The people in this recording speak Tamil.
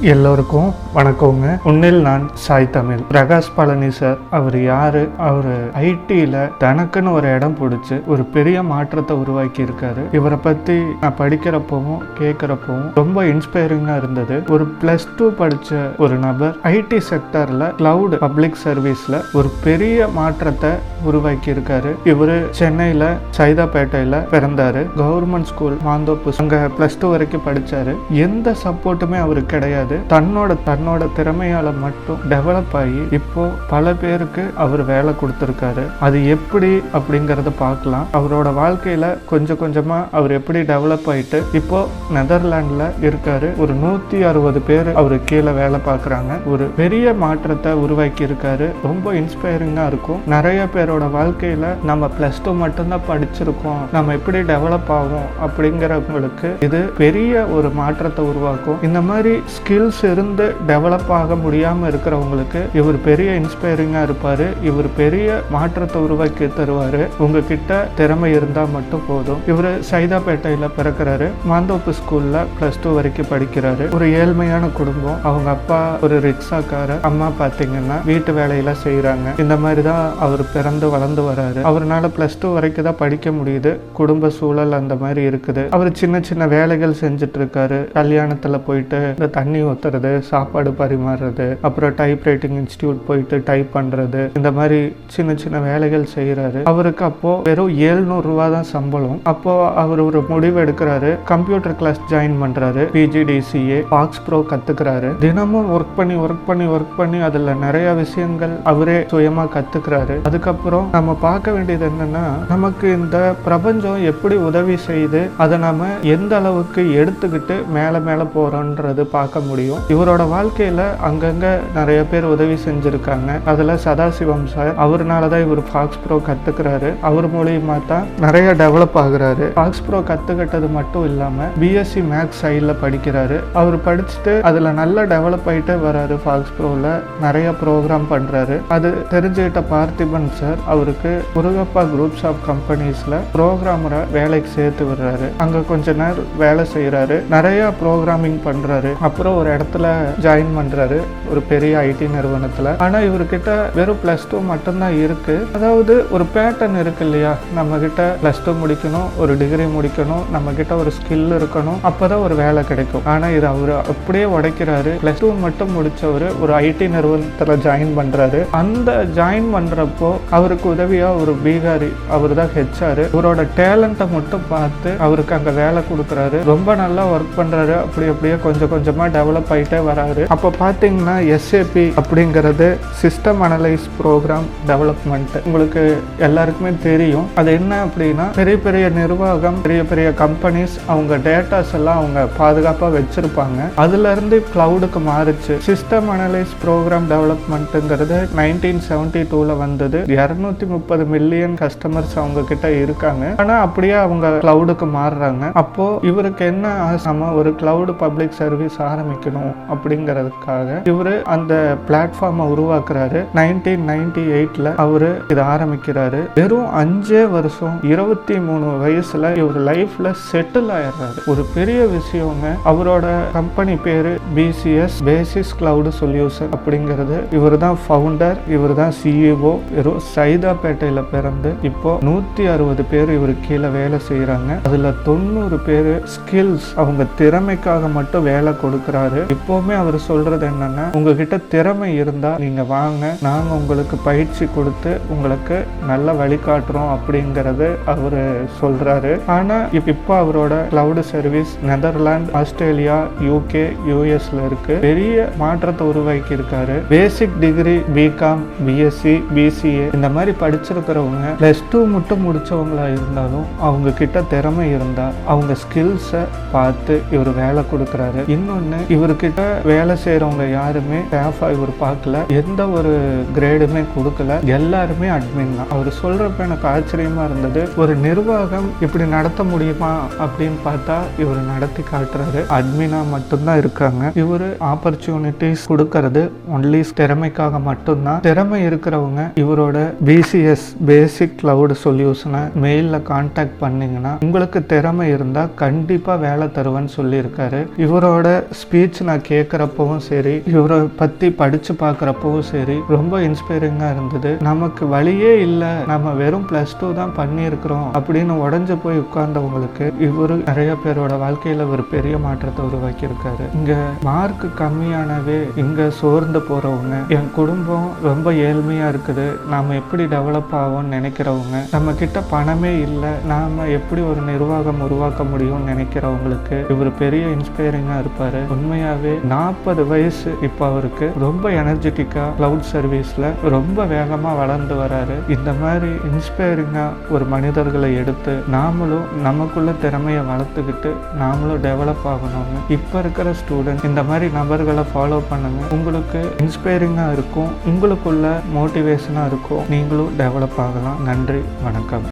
எல்லோருக்கும் வணக்கங்க. உன்னில் நான் சாய் தமிழ். பிரகாஷ் பழனி சார். அவர் யாரு? அவர் ஐடியில் தனக்குன்னு ஒரு இடம் பிடிச்சி ஒரு பெரிய மாற்றத்தை உருவாக்கி இருக்காரு இவரை பற்றி நான் படிக்கிறப்பவும் கேட்குறப்பவும் ரொம்ப இன்ஸ்பைரிங்காக இருந்தது. ஒரு ப்ளஸ் டூ படித்த ஒரு நபர் ஐடி செக்டரில் கிளவுட் பப்ளிக் சர்வீஸில் ஒரு பெரிய மாற்றத்தை உருவாக்கி இருக்காரு இவர் சென்னையில் சைதாப்பேட்டையில் பிறந்தாரு. கவர்மெண்ட் ஸ்கூல் மாந்தோப்பு அங்கே ப்ளஸ் டூ வரைக்கும் படிச்சாரு. எந்த சப்போர்ட்டுமே அவருக்கு கிடையாது. தன்னோட தன்னோட திறமையால மட்டும் டெவலப் ஆகி இப்போ பல பேருக்கு அவர் வேலை கொடுத்துருக்காரு. அது எப்படி அப்படிங்கறத பார்க்கலாம். அவரோட வாழ்க்கையில கொஞ்சம் கொஞ்சமா அவர் எப்படி டெவலப் ஆயிட்டு இப்போ நெதர்லாண்ட்ல இருக்காரு. ஒரு நூத்தி அறுபது பேர் அவரு கீழே வேலை பார்க்குறாங்க. ஒரு பெரிய மாற்றத்தை உருவாக்கி இருக்காரு ரொம்ப இன்ஸ்பைரிங்கா இருக்கும். நிறைய பேரோட வாழ்க்கையில நம்ம பிளஸ் டூ மட்டும்தான் படிச்சிருக்கோம். நம்ம எப்படி டெவலப் ஆகும் அப்படிங்கிறவங்களுக்கு இது பெரிய ஒரு மாற்றத்தை உருவாக்கும். இந்த மாதிரி ஸ்கில் ஸ்கில்ஸ் இருந்து டெவலப் ஆக முடியாமல் இருக்கிறவங்களுக்கு இவர் பெரிய இன்ஸ்பைரிங்காக இருப்பார். இவர் பெரிய மாற்றத்தை உருவாக்கி தருவார். உங்ககிட்ட திறமை இருந்தால் மட்டும் போதும். இவர் சைதாப்பேட்டையில் பிறக்கிறாரு. மாந்தோப்பு ஸ்கூலில் ப்ளஸ் டூ வரைக்கும் படிக்கிறாரு. ஒரு ஏழ்மையான குடும்பம். அவங்க அப்பா ஒரு ரிக்ஷாக்காரர். அம்மா பார்த்தீங்கன்னா வீட்டு வேலையெல்லாம் செய்கிறாங்க இந்த மாதிரி தான் அவர் பிறந்து வளர்ந்து வராரு. அவர்னால ப்ளஸ் டூ வரைக்கும் தான் படிக்க முடியுது. குடும்ப சூழல் அந்த மாதிரி இருக்குது. அவர் சின்ன சின்ன வேலைகள் செஞ்சுட்டு இருக்காரு. கல்யாணத்தில் போயிட்டு இந்த தண்ணி ஒத்துறது சாப்பாடு பரிமாறுறது அப்புறம் டைப் ரைட்டிங் இன்ஸ்டியூட் போயிட்டு டைப் பண்றது இந்த மாதிரி சின்ன சின்ன வேலைகள் செய்யறாரு அவருக்கு அப்போ வெறும் 700 ரூபா தான் சம்பளம். அப்போ அவர் ஒரு முடிவு எடுக்கிறாரு கம்ப்யூட்டர் கிளாஸ் ஜாயின் பண்றாரு பிஜிடிசிஏ பாக்ஸ் ப்ரோ கத்துக்கிறாரு. தினமும் ஒர்க் பண்ணி ஒர்க் பண்ணி ஒர்க் பண்ணி அதுல நிறைய விஷயங்கள் அவரே சுயமா கத்துக்கிறாரு. அதுக்கப்புறம் நம்ம பார்க்க வேண்டியது என்னன்னா நமக்கு இந்த பிரபஞ்சம் எப்படி உதவி செய்து அதை நாம எந்த அளவுக்கு எடுத்துக்கிட்டு மேல மேல போறோன்றது பார்க்க முடியும். இவரோட வாழ்க்கையில அங்கங்க நிறைய பேர் உதவி செஞ்சிருக்காங்க. அதுல சதாசிவம் சார் அவர்னால தான் இவர் ஃபாக்ஸ் ப்ரோ கத்துக்கிறாரு. அவர் மூலியமா தான் நிறைய டெவலப் ஆகுறாரு. ஃபாக்ஸ் ப்ரோ கத்துக்கிட்டது மட்டும் இல்லாம பிஎஸ்சி மேக்ஸ் சைடில் படிக்கிறாரு. அவர் படிச்சுட்டு அதுல நல்லா டெவலப் ஆயிட்டே வராரு ஃபாக்ஸ் ப்ரோல நிறைய ப்ரோக்ராம் பண்றாரு. அது தெரிஞ்சுக்கிட்ட பார்த்திபன் சார் அவருக்கு முருகப்பா குரூப்ஸ் ஆஃப் கம்பெனிஸ்ல ப்ரோக்ராமரை வேலைக்கு சேர்த்து விடுறாரு. அங்க கொஞ்ச நேரம் வேலை செய்யறாரு நிறைய ப்ரோக்ராமிங் பண்றாரு. அப்புறம் ஒரு இடத்துல ஜாயின் பண்றாரு ஒரு பெரிய ஐடி நிறுவனத்துல. ஆனா இவர்கிட்ட வெறும் ப்ளஸ் டூ மட்டும்தான் இருக்கு. அதாவது ஒரு பேட்டர்ன் இருக்கு இல்லையா? நம்ம கிட்ட டூ முடிக்கணும் ஒரு டிகிரி முடிக்கணும் நம்ம கிட்ட ஒரு ஸ்கில் இருக்கணும் அப்பதான் ஒரு வேலை கிடைக்கும். ஆனா இது அவர் அப்படியே உடைக்கிறாரு. ப்ளஸ் டூ மட்டும் முடிச்சவர் ஒரு ஐடி நிறுவனத்தில் ஜாயின் பண்றாரு. அந்த ஜாயின் பண்றப்போ அவருக்கு உதவியாக ஒரு பீகாரி அவர் தான் ஹெச்ஆர் இவரோட டேலண்ட்டை மட்டும் பார்த்து அவருக்கு அங்கே வேலை கொடுக்குறாரு. ரொம்ப நல்லா ஒர்க் பண்றாரு. அப்படி அப்படியே கொஞ்சம் கொஞ்சமாக டெவலப் ஆயிட்டே வராரு. அப்போ பார்த்தீங்கன்னா எஸ்ஏபி அப்படிங்கிறது சிஸ்டம் அனலைஸ் ப்ரோக்ராம் டெவலப்மெண்ட் உங்களுக்கு எல்லாருக்குமே தெரியும். அது என்ன அப்படின்னா பெரிய பெரிய நிர்வாகம் பெரிய பெரிய கம்பெனிஸ் அவங்க டேட்டாஸ் எல்லாம் அவங்க பாதுகாப்பாக வச்சிருப்பாங்க. அதுல இருந்து மாறுச்சு. சிஸ்டம் அனலைஸ் ப்ரோக்ராம் டெவலப்மெண்ட்டுங்கிறது நைன்டீன் செவன்டி டூவில் வந்தது. இரநூத்தி முப்பது மில்லியன் கஸ்டமர்ஸ் அவங்க கிட்ட இருக்காங்க. ஆனா அப்படியே அவங்க க்ளவுடுக்கு மாறுறாங்க. அப்போ இவருக்கு என்ன ஆசைமா ஒரு க்ளவுடு பப்ளிக் சர்வீஸ் வைக்கணும் அப்படிங்கிறதுக்காக இவரு அந்த பிளாட்ஃபார்மை உருவாக்குறாரு. நைன்டீன் நைன்டி எயிட்ல அவரு இதை ஆரம்பிக்கிறாரு. வெறும் அஞ்சே வருஷம் இருபத்தி மூணு வயசுல இவர் லைஃப்ல செட்டில் ஆயிடுறாரு. ஒரு பெரிய விஷயங்க அவரோட கம்பெனி பேரு பிசிஎஸ் பேசிஸ் கிளவுட் சொல்யூஷன் அப்படிங்கிறது. இவர் தான் ஃபவுண்டர் இவர் தான் சிஇஓ வெறும் சைதாப்பேட்டையில பிறந்து இப்போ நூத்தி அறுபது பேர் இவர் கீழே வேலை செய்யறாங்க அதுல தொண்ணூறு பேர் ஸ்கில்ஸ் அவங்க திறமைக்காக மட்டும் வேலை கொடுக்குறாரு. இப்போவுமே அவர் சொல்றது என்னன்னா உங்ககிட்ட திறமை இருந்தா நீங்க வாங்க. நாங்க உங்களுக்கு பயிற்சி கொடுத்து உங்களுக்கு நல்ல வழிகாட்டுறோம் அப்படிங்கறது அவரு சொல்றாரு. ஆனா இப்போ அவரோட cloud service Netherlands Australia UK யூஎஸ்ல இருக்கு. பெரிய மாற்றத்தை உருவாக்கி இருக்காரு basic degree BCom BSc BCA இந்த மாதிரி படிச்சிருக்கிறவங்க பிளஸ் டூ மட்டும் முடிச்சவங்களா இருந்தாலும் அவங்க கிட்ட திறமை இருந்தா அவங்க ஸ்கில்ஸை பார்த்து இவர் வேலை கொடுக்குறாரு. இன்னொன்று இவர்கிட்ட வேலை செய்யறவங்க யாருமே ஸ்டாஃபா இவர் பார்க்கல. எந்த ஒரு கிரேடுமே கொடுக்கல. எல்லாருமே அட்மின் தான். அவர் சொல்றப்ப எனக்கு ஆச்சரியமா இருந்தது. ஒரு நிர்வாகம் இப்படி நடத்த முடியுமா அப்படின்னு பார்த்தா இவர் நடத்தி காட்டுறாரு. அட்மினா மட்டும்தான் இருக்காங்க. இவர் ஆப்பர்ச்சுனிட்டிஸ் கொடுக்கறது ஒன்லி திறமைக்காக மட்டும்தான். திறமை இருக்கிறவங்க இவரோட பிசிஎஸ் பேசிக் கிளவுட் சொல்யூஷனை மெயிலில் காண்டாக்ட் பண்ணிங்கன்னா உங்களுக்கு திறமை இருந்தால் கண்டிப்பாக வேலை தருவேன்னு சொல்லியிருக்காரு. இவரோட ஸ்பீச் ஸ்பீச் நான் கேட்குறப்பவும் சரி இவரை பற்றி படித்து பார்க்குறப்பவும் சரி ரொம்ப இன்ஸ்பைரிங்காக இருந்தது. நமக்கு வழியே இல்லை நம்ம வெறும் ப்ளஸ் டூ தான் பண்ணியிருக்கிறோம் அப்படின்னு உடஞ்சு போய் உட்கார்ந்தவங்களுக்கு இவர் நிறைய பேரோட வாழ்க்கையில் ஒரு பெரிய மாற்றத்தை உருவாக்கியிருக்காரு. இங்கே மார்க் கம்மியானவே இங்கே சோர்ந்து போகிறவங்க என் குடும்பம் ரொம்ப ஏழ்மையாக இருக்குது நாம் எப்படி டெவலப் ஆகும்னு நினைக்கிறவங்க நம்ம கிட்ட பணமே இல்லை நாம் எப்படி ஒரு நிர்வாகம் உருவாக்க முடியும்னு நினைக்கிறவங்களுக்கு இவர் பெரிய இன்ஸ்பைரிங்காக இருப்பார். உண்மையாகவே நாற்பது வயசு இப்போ அவருக்கு. ரொம்ப எனர்ஜெட்டிக்காக க்ளவுட் சர்வீஸில் ரொம்ப வேகமாக வளர்ந்து வராரு. இந்த மாதிரி இன்ஸ்பைரிங்காக ஒரு மனிதர்களை எடுத்து நாமளும் நமக்குள்ள திறமையை வளர்த்துக்கிட்டு நாமளும் டெவலப் ஆகணும்னு இப்போ இருக்கிற ஸ்டூடெண்ட் இந்த மாதிரி நபர்களை ஃபாலோ பண்ணுங்க. உங்களுக்கு இன்ஸ்பைரிங்காக இருக்கும். உங்களுக்குள்ள மோட்டிவேஷனாக இருக்கும். நீங்களும் டெவலப் ஆகலாம். நன்றி வணக்கம்.